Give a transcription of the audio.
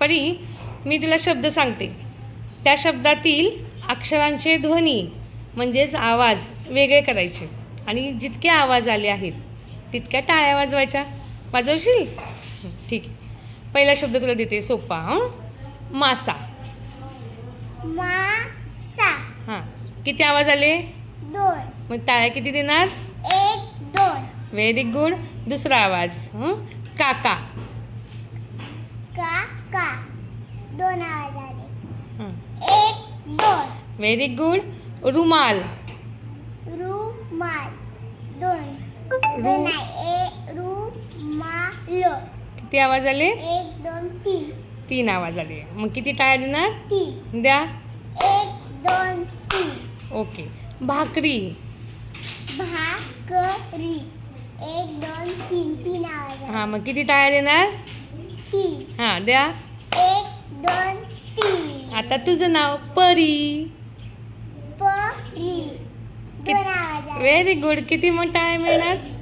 परी मी तुला शब्द सांगते. त्या शब्दातील अक्षरांचे ध्वनी म्हणजेच आवाज वेगळे करायचे. आणि जितके आवाज आले आहेत तितक्या टाळ्या वाजवायच्या. वाजवशील? ठीक. आहे पहिला शब्द तुला देते सोपा हं? मासा. मासा. हां. किती आवाज आले? दोन. मग टाळ्या किती देणार? एक दोन. व्हेरी गुड दुसरा आवाज हं? काका दोन आवाज आले हं एक दोन. व्हेरी गुड रुमाल. रुमाल. दोन. ए रुमाल. किती आवाज आले? एक दोन तीन. तीन आवाज आले. मग किती टाळ्या देणार? तीन. द्या. एक दोन तीन. ओके. भाकरी. भाकरी. एक दोन तीन. तीन आवाज हां मग किती टाळ्या देणार? तीन. हां द्या. आता तुझं नाव परी. व्हेरी गुड किती टाळ्या मिळणार परी